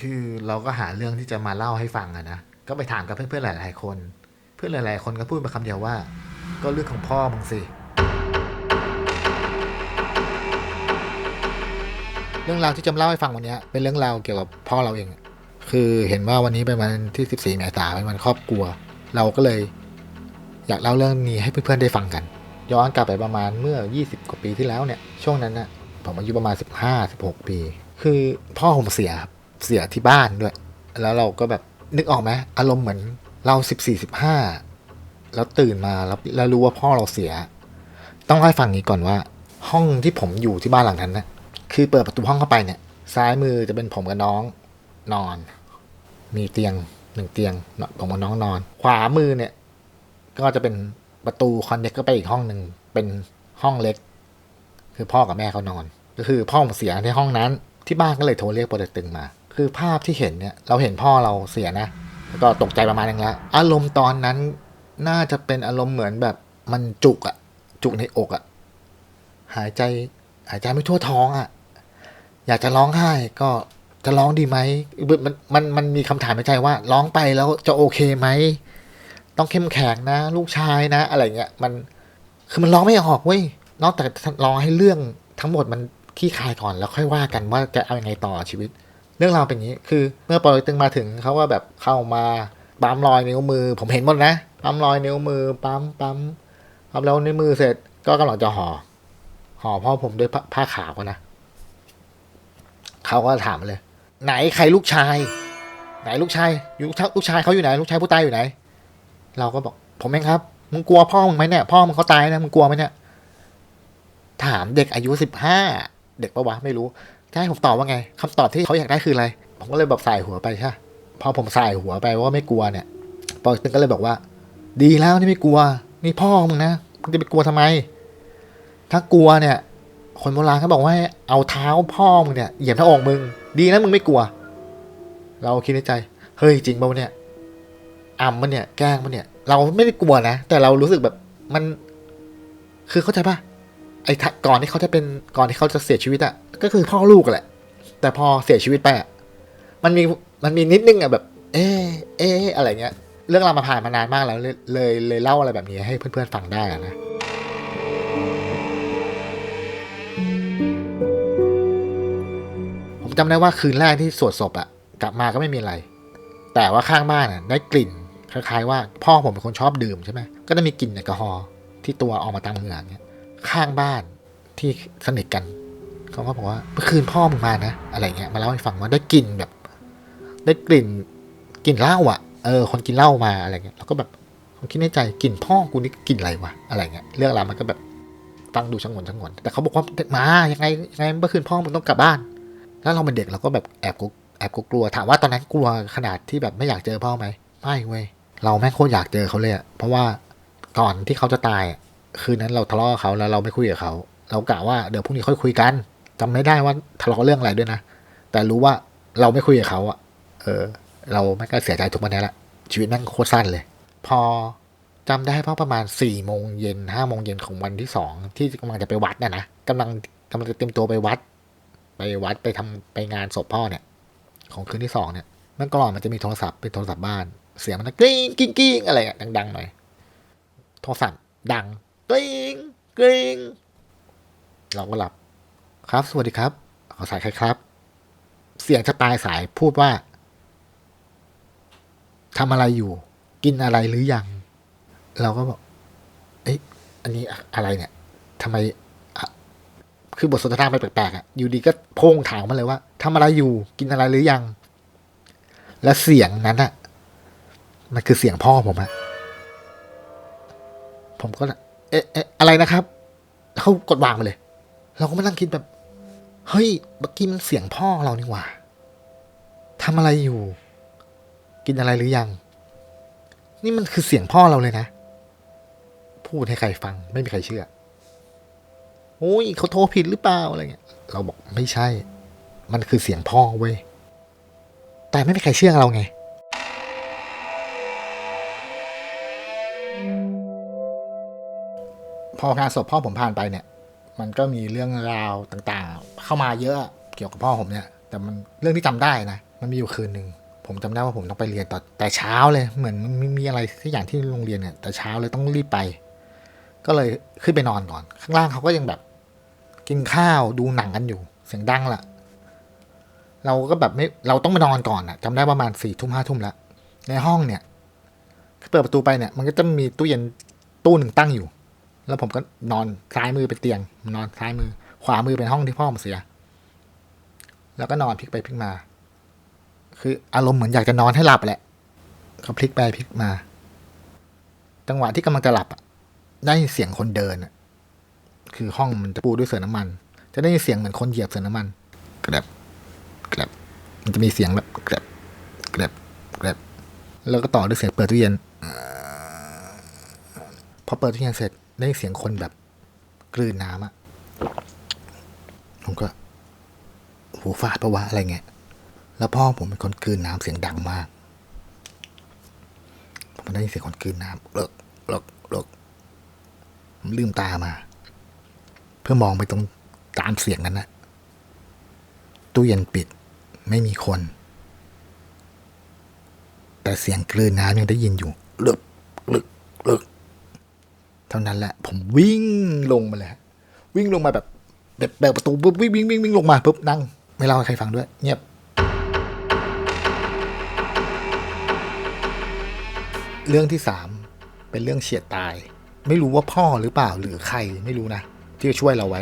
คือเราก็หาเรื่องที่จะมาเล่าให้ฟังอะนะ ก็ไปถามกับเพื่อนๆหลาย ๆ คน เพื่อนหลาย ๆ คนก็พูดมาคำเดียวว่า ก็เรื่องของพ่อมึงสิ เรื่องราวที่จะมาเล่าให้ฟังวันนี้เป็นเรื่องราวเกี่ยวกับพ่อเราเอง คือเห็นว่าวันนี้เป็นวันที่ 14เมษายนเป็นวันครอบครัว เราก็เลย อยากเล่าเรื่องนี้ให้เพื่อนๆได้ฟังกัน ย้อนกลับไปประมาณเมื่อ 20 กว่าปีที่แล้วเนี่ย ช่วงนั้นนะผมอายุประมาณ 15-16 ปี คือพ่อผมเสียครับ เสียที่บ้านด้วย แล้วเราก็แบบนึกออกไหมอารมณ์เหมือนเรา14-15แล้วตื่นมาแล้วแล้วรู้ว่าพ่อเราเสีย ต้องเล่าให้ฟังนี้ก่อนว่า ห้องที่ผมอยู่ที่บ้านหลังนั้นนะคือเปิดประตูห้องเข้าไปเนี่ย ซ้ายมือจะเป็นผมกับน้องนอน มีเตียงหนึ่งเตียงผมกับน้องนอน ขวามือเนี่ย ก็จะเป็นประตูคอนเน็กก็ไปอีกห้องหนึ่งเป็นห้องเล็ก คือพ่อกับแม่เขานอน ก็คือพ่อผมเสียในห้องนั้น ที่บ้านก็เลยโทรเรียกโปรเจกตึงมา คือภาพที่เห็นเนี่ย เราเห็นพ่อเราเสียนะ แล้วก็ตกใจประมาณนึงแล้ว อารมณ์ตอนนั้นน่าจะเป็นอารมณ์เหมือนแบบมันจุกอะจุกในอกอะหายใจหายใจไม่ทั่วท้องอะอยากจะร้องไห้ก็จะร้องดีไหมมันมันมันมีคำถามในใจว่า ร้องไปแล้วจะโอเคไหม ต้องเข้มแข็งนะ ลูกชายนะ อะไรเงี้ยมันคือมันร้องไม่ออกเว้ยนอกจากรอให้เรื่องทั้งหมดมันขี้คายก่อนแล้วค่อยว่ากันว่าจะเอายังไงต่อชีวิต เรื่องราวเป็นอย่างนี้ คือเมื่อปอยตึงมาถึงเขาว่าแบบเข้ามาปั๊มรอยนิ้วมือ ผมเห็นหมดนะปั๊มรอยนิ้วมือปั๊มปั๊มปั๊มแล้วนิ้วมือเสร็จก็กำลังจะห่อห่อพ่อผมด้วยผ้าขาวนะเขาก็ถามเลย ไหนใครลูกชาย ไหนลูกชายอยู่ลูกชายเขาอยู่ไหน ลูกชายผู้ตายอยู่ไหน เราก็บอก ผมเองครับมึงกลัวพ่อมึงไหมเนี่ยพ่อมึงเขาตายนะมึงกลัวไหมเนี่ยถามเด็กอายุสิบห้าเด็กปะวะไม่รู้ จะให้ผมตอบว่าไงคำตอบที่เขาอยากได้คืออะไร ผมก็เลยแบบใส่หัวไปใช่พอผมใส่หัวไปว่าไม่กลัวเนี่ยปอตึงก็เลยบอกว่า ดีแล้วที่ไม่กลัว นี่พ่อมึงนะมึงจะไปกลัวทำไม ถ้ากลัวเนี่ย คนโบราณเขาบอกว่าให้เอาเท้าพ่อมึงเนี่ยเหยียบหน้าอกมึง ดีนะมึงไม่กลัว เราคิดในใจ เฮ้ยจริงป่าวเนี่ยอ่ำมันเนี่ยแกล้งมันเนี่ย เราไม่ได้กลัวนะแต่เรารู้สึกแบบมัน คือเข้าใจปะ ไอ้ก่อนที่เขาจะเป็นก่อนที่เขาจะเสียชีวิตอะก็คือพ่อลูกแหละ แต่พอเสียชีวิตไปอะมันมีมันมีนิดนึงอะแบบ เอเอะอะไรเงี้ย เรื่องราวมาผ่านมานานมากแล้วเลยเลยเลยเล่าอะไรแบบนี้ให้เพื่อนๆฟังได้นะผมจำได้ว่าคืนแรกที่สวดศพอะกลับมาก็ไม่มีอะไร แต่ว่าข้างบ้านอะได้กลิ่นคล้ายๆว่าพ่อผมเป็นคนชอบดื่มใช่ไหมก็จะมีกลิ่นแอลกอฮอล์ที่ตัวออกมาตามเหงื่อเนี่ย ข้างบ้านที่สนิทกันเขาก็บอกว่าเมื่อคืนพ่อมึงมานะอะไรเงี้ยมาเล่าให้ฟังว่าได้กลิ่นแบบ ได้กลิ่นกลิ่นเหล้าอะเออ คนกินเหล้ามาอะไรเงี้ยเราก็แบบผมคิดในใจกลิ่นพ่อกูนี่กลิ่นอะไรวะอะไรเงี้ยเรื่องราวมันก็แบบฟังดูชงนชงนแต่เขาบอกว่ามายังไงยังไงเมื่อคืนพ่อมึงต้องกลับบ้าน แล้วเราเป็นเด็กเราก็แบบแอบกลัวแอบกลัวถามว่าตอนนั้นกลัวขนาดที่แบบไม่อยากเจอพ่อไหมไม่เว้ยเราแม่งโคตรอยากเจอเขาเลยอะเพราะว่าก่อนที่เขาจะตาย คืนนั้นเราทะเลาะกับเขาแล้วเราไม่คุยกับเขา เรากะว่าเดี๋ยวพรุ่งนี้ค่อยคุยกันจำไม่ได้ว่าทะเลาะเรื่องอะไรด้วยนะ แต่รู้ว่าเราไม่คุยกับเขาอะเออ เราแม่ก็เสียใจทุกวันนี้ละชีวิตแม่งโคตรสั้นเลย พอจำได้เพราะประมาณสี่โมงเย็นห้าโมงเย็นของวันที่สองที่กำลังจะไปวัดนะนะกำลังกำลังจะเตรียมตัวไปวัด ไปวัดไปทำไปงานศพพ่อเนี่ย ของคืนที่สองเนี่ยเมื่อก่อนมันจะมีโทรศัพท์เป็นโทรศัพท์บ้าน เสียงมันกริ๊งกิ้งกิ้งอะไรอะดังๆหน่อยโทรศัพท์ดัง กริงกริงเราก็หลับ ครับ สวัสดีครับขอสายใครครับ เสียงจะปลายสายพูดว่าทำอะไรอยู่ กินอะไรหรือยัง เราก็บอกเอ๊ะอันนี้อะไรเนี่ยทำไมคือบทสนทนาไปแปลกๆอะ อยู่ดีก็พงถามมาเลยว่าทำอะไรอยู่ กินอะไรหรือยัง และเสียงนั้นอะ มันคือเสียงพ่อผมอะผมก็ เอ๊ะเอ๊ะอะไรนะครับเขากดวางไปเลย เราก็มานั่งคิดแบบ เฮ้ยเมื่อกี้มันเสียงพ่อเรานี่หว่าทำอะไรอยู่ กินอะไรหรือยัง นี่มันคือเสียงพ่อเราเลยนะ พูดให้ใครฟัง ไม่มีใครเชื่อโอ้ยเขาโทรผิดหรือเปล่าอะไรเงี้ย เราบอกไม่ใช่ มันคือเสียงพ่อเว้ย แต่ไม่มีใครเชื่อเราไง พองานศพพ่อผมผ่านไปเนี่ย มันก็มีเรื่องราวต่างๆ เข้ามาเยอะเกี่ยวกับพ่อผมเนี่ย แต่มันเรื่องที่จำได้นะ มันมีอยู่คืนหนึ่งผมจำได้ว่าผมต้องไปเรียนตอนแต่เช้าเลย เหมือนม,มีอะไรสักอย่างที่โรงเรียนเนี่ย แต่เช้าเลยต้องรีบไป ก็เลยขึ้นไปนอนก่อน ข้างล่างเขาก็ยังแบบ กินข้าวดูหนังกันอยู่ เสียงดังละเราก็แบบไม่เราต้องไปนอนก่อนอะจำได้ประมาณสี่ทุ่มห้าทุ่มแล้วในห้องเนี่ยเปิดประตูไปเนี่ย มันก็จะมีตู้เย็นตู้หนึ่งตั้งอยู่ แล้วผมก็นอนซ้ายมือเป็นเตียง นอนซ้ายมือ ขวามือเป็นห้องที่พ่อผมเสีย แล้วก็นอนพลิกไปพลิกมา คืออารมณ์เหมือนอยากจะนอนให้หลับแหละก็พลิกไปพลิกมา จังหวะที่กำลังจะหลับได้เสียงคนเดินคือห้องมันจะปูด้วยเสื่อน้ำมัน จะได้เสียงเหมือนคนเหยียบเสื่อน้ำมันกระบกระบมันจะมีเสียงแบบกระบกระบกระบแล้วก็ต่อด้วยเสียงเปิดตู้เย็นพอเปิดตู้เย็นเสร็จ ได้เสียงคนแบบกลืนน้ำอะผมก็หูฟาดปะวะอะไรเงี้ย แล้วพ่อผมเป็นคนกลืนน้ำเสียงดังมาก ผมได้ยินเสียงคนกลืนน้ำเลิกเลิกเลิกผมลืมตามา เพื่อมองไปตรงตามเสียงนั้นนะตู้เย็นปิด ไม่มีคน แต่เสียงกลืนน้ำยังได้ยินอยู่ เลิกเลิกเลิก เท่านั้นแหละ ผมวิ่งลงมาเลยฮะวิ่งลงมาแบบแบบแบบประตูปุ๊บวิ่งวิ่งวิ่งวิ่งลงมาปุ๊บนั่ง ไม่เล่าให้ใครฟังด้วย เงียบ เรื่องที่สามเป็นเรื่องเฉียดตาย ไม่รู้ว่าพ่อหรือเปล่าหรือใครไม่รู้นะที่จะช่วยเราไว้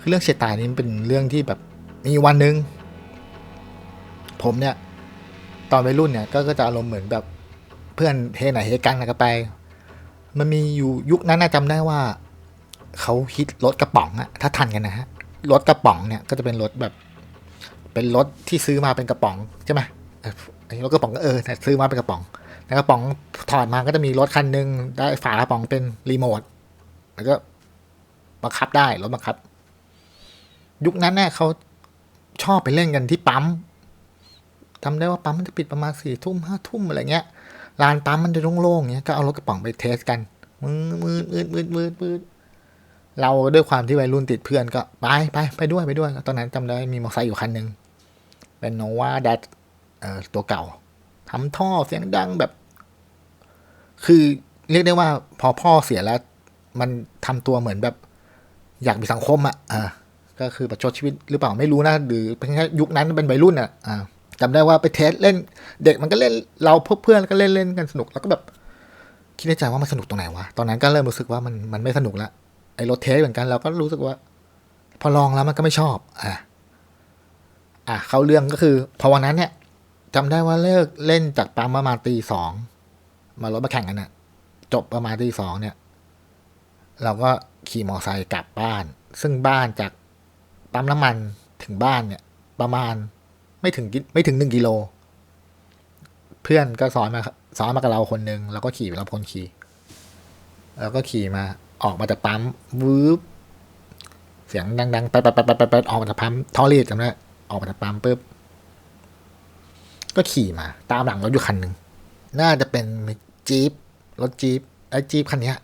คือเรื่องเฉียดตายนี้เป็นเรื่องที่แบบมีวันหนึ่งผมเนี่ย ตอนวัยรุ่นเนี่ยก็จะอารมณ์เหมือนแบบเพื่อนเฮไหนเฮกันอะไรก็ไป มันมีอยู่ยุคนั้นนะจำได้ว่าเขาฮิตรถกระป๋องอะถ้าทันกันนะฮะรถกระป๋องเนี่ยก็จะเป็นรถแบบ เป็นรถที่ซื้อมาเป็นกระป๋องใช่ไหมไอ้รถกระป๋องก็เออซื้อมาเป็นกระป๋องในกระป๋องถอดมาก็จะมีรถคันหนึ่งได้ฝากระป๋องเป็นรีโมทแล้วก็บังคับได้รถบังคับ ยุคนั้นเนี่ยเขาชอบไปเล่นกันที่ปั๊มจำได้ว่าปั๊มมันจะปิดประมาณสี่ทุ่มห้าทุ่มอะไรเงี้ย ลานปั๊มมันจะโล่งๆเงี้ยก็เอารถกระป๋องไปเทสกันมือมืดมืดมืดมืดมืดเราด้วยความที่วัยรุ่นติดเพื่อนก็ไปไปไปด้วยไปด้วย ตอนนั้นจำได้มีมอเตอร์ไซค์อยู่คันหนึ่งเป็นโนวาแดดเอ่อตัวเก่าทำท่อเสียงดังแบบ คือเรียกได้ว่า พอพ่อเสียแล้ว มันทำตัวเหมือนแบบ อยากมีสังคมอะอ่าก็คือประชดชีวิตหรือเปล่าไม่รู้นะหรือเป็นแค่ยุคนั้นเป็นวัยรุ่นอะอ่า จำได้ว่าไปเทสเล่น เด็กมันก็เล่นเราพวกเพื่อนก็เล่นเล่นกันสนุกแล้วก็แบบคิดในใจว่ามันสนุกตรงไหนวะตอนนั้นก็เริ่มรู้สึกว่ามันมันไม่สนุกละไอ้รถเทสเหมือนกันเราก็รู้สึกว่า พอลองแล้วมันก็ไม่ชอบ อะอะเข้าเรื่องก็คือพอวันนั้นเนี่ยจำได้ว่าเลิกเล่นจากปั๊มประมาณตีสองมารถมาแข่งกันน่ะ จบประมาณตีสองเนี่ย เราก็ขี่มอเตอร์ไซค์กลับบ้าน ซึ่งบ้านจากปั๊มน้ำมันถึงบ้านเนี่ย ประมาณ ไม่ถึงไม่ถึงหนึ่งกิโล เพื่อนก็สอนมาสอนมากับเราคนหนึ่งแล้วก็ขี่เราพลขี่ แล้วก็ขี่มาออกมาจากปั๊มวืบเสียงดังๆไปไปไปไปไปไปออกมาจากปั๊มทอรีดจำได้ออกมาจากปั๊มปุ๊บก็ขี่มา ตามหลังรถอยู่คันหนึ่งน่าจะเป็นจี๊ปรถจี๊ปไอ้จี๊ปคันเนี้ย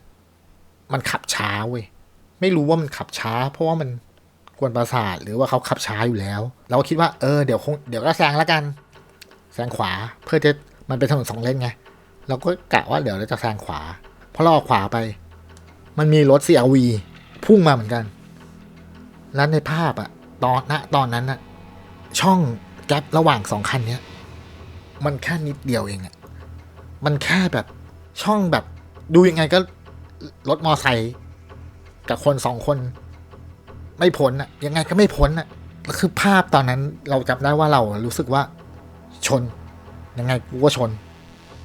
มันขับช้าเว้ยไม่รู้ว่ามันขับช้า เพราะว่ามัน กวนประสาทหรือว่าเขาขับช้าอยู่แล้ว เราก็คิดว่าเออเดี๋ยวคงเดี๋ยวก็แซงแล้วกันแซงขวาเพื่อจะมันเป็นถนนสองเลนไงเราก็กะว่าเดี๋ยวเราจะแซงขวาพอเราออกขวาไป มันมีรถ CRV พุ่งมาเหมือนกัน แล้วในภาพอะตอนณตอนนั้นอะช่องแกลระหว่างสองคันเนี้ยมันแค่นิดเดียวเองอะมันแค่แบบช่องแบบ ดูยังไงก็รถมอไซค์กับคนสองคน ไม่พ้นอะยังไงก็ไม่พ้นอะคือภาพตอนนั้นเราจำได้ว่าเรารู้สึกว่าชน ยังไงกูก็ชน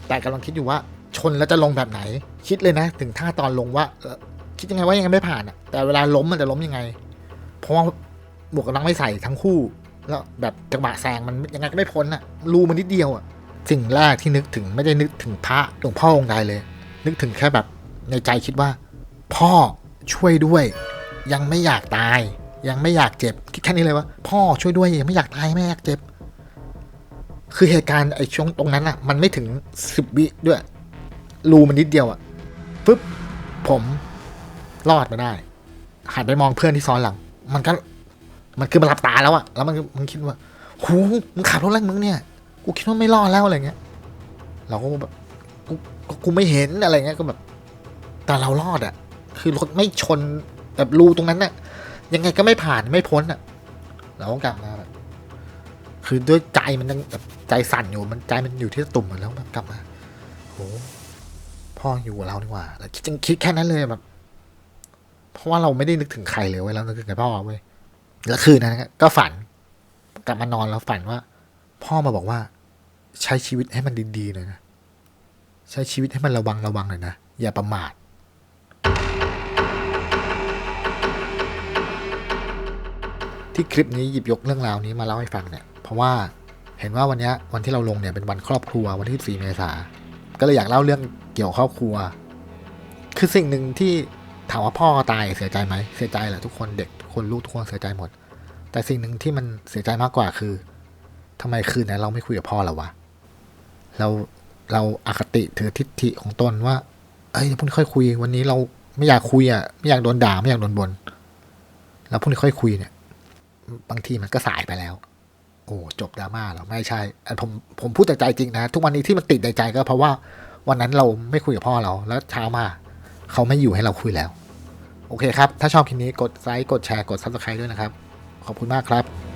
แต่กำลังคิดอยู่ว่าชนแล้วจะลงแบบไหน คิดเลยนะ ถึงท่าตอนลงว่าคิดยังไงว่ายังไงไม่ผ่านอะแต่เวลาล้มมันจะล้มยังไง เพราะว่าหมวกกันน็อกไม่ใส่ทั้งคู่ แล้วแบบจังหวะแซงมันยังไงก็ไม่พ้นอะรูมันนิดเดียวอะสิ่งแรกที่นึกถึงไม่ได้นึกถึงพระหลวงพ่อองค์ใดเลย นึกถึงแค่แบบในใจคิดว่า พ่อช่วยด้วย ยังไม่อยากตาย ยังไม่อยากเจ็บคิดแค่นี้เลยว่าพ่อช่วยด้วยยังไม่อยากตายไม่อยากเจ็บ คือเหตุการณ์ไอ้ช่วงตรงนั้นอะมันไม่ถึงสิบวิด้วยรูมันนิดเดียวอะปึ๊บผมรอดมาได้หันไปมองเพื่อนที่ซ้อนหลัง มันก็มันคือมันหลับตาแล้วอะแล้วมันมันคิดว่าหูมึงขับรถอะไรมึงเนี่ย กูคิดว่าไม่รอดแล้วอะไรเงี้ย เราก็แบบกูกูกูไม่เห็นอะไรเงี้ยก็แบบ แต่เรารอดอะคือรถไม่ชน แบบรูตรงนั้นน่ะ ยังไงก็ไม่ผ่านไม่พ้นอะ เราก็กลับมาแบบคือด้วยใจมันยังแบบใจสั่นอยู่มันใจมันอยู่ที่ตุ่มหมดแล้วแบบกลับมาโหพ่ออยู่กับเราดีกว่าแล้วคิดจังคิดแค่นั้นเลยแบบเพราะว่าเราไม่ได้นึกถึงใครเลยเว้ยเรานึกถึงแต่พ่อเว้ยแล้วคืนนั้นก็ฝัน กลับมานอนแล้วฝันว่า พ่อมาบอกว่า ใช้ชีวิตให้มันดีๆเลยนะใช้ชีวิตให้มันระวังระวังหน่อยนะอย่าประมาท ที่คลิปนี้หยิบยกเรื่องราวนี้มาเล่าให้ฟังเนี่ย เพราะว่าเห็นว่าวันนี้วันที่เราลงเนี่ยเป็นวันครอบครัววันที่4เมษา ก็เลยอยากเล่าเรื่องเกี่ยวกับครอบครัว คือสิ่งหนึ่งที่ถามว่าพ่อตายเสียใจไหมเสียใจแหละทุกคนเด็กทุกคนลูกทุกคนเสียใจหมด แต่สิ่งหนึ่งที่มันเสียใจมากกว่าคือทำไมคืนนั้นเราไม่คุยกับพ่อเราวะเราเราอาคติถือทิฏฐิของตนว่า เอ้ยพรุ่งนี้ค่อยคุย วันนี้เราไม่อยากคุยอะไม่อยากโดนด่าไม่อยากโดนบน่นแล้วพรุ่งนี้ค่อยคุยเนี่ย บางทีมันก็สายไปแล้ว โอ้จบดราม่าเหรอไม่ใช่ผมผมพูดจากใจจริงนะ ทุกวันนี้ที่มันติดในใจก็เพราะว่าวันนั้นเราไม่คุยกับพ่อเรา แล้วเช้ามาเขาไม่อยู่ให้เราคุยแล้ว โอเคครับ ถ้าชอบคลิปนี้กดไลค์กดแชร์กดซับสไครต์ด้วยนะครับ ขอบคุณมากครับ